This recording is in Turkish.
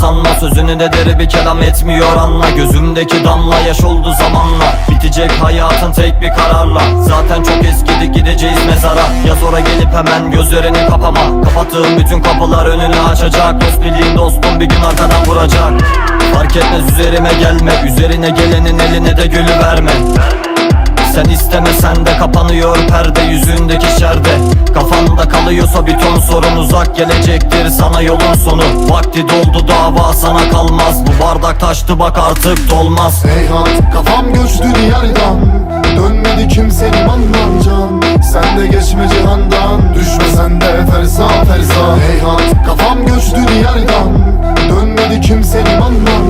sanma Sözünü de deri bir kelam etmiyor anla. Gözümdeki damla yaş oldu zamanla. Bitecek hayatın tek bir kararla. Zaten çok eskidi gideceğiz mezara. Ya sonra gelip hemen gözlerini kapama. Kapattığım bütün kapılar önünü açacak. Dost bildiğin dostum bir gün arkadan vuracak. Fark etmez üzerime gelme. Üzerine gelenin eline de gülü verme. Sen istemesen de kapanıyor perde yüzündeki şerde Kafanda kalıyorsa bir ton sorun uzak gelecektir sana yolun sonu. Vakti doldu dava sana kalmaz. Bu bardak taştı bak artık dolmaz. Heyhat kafam göçtü diyardan. Dönmedi kimsenin andan can Sen de geçme cihandan. Düşme sen de fersa fersa Heyhat kafam göçtü diyardan. Dönmedi kimsenin andan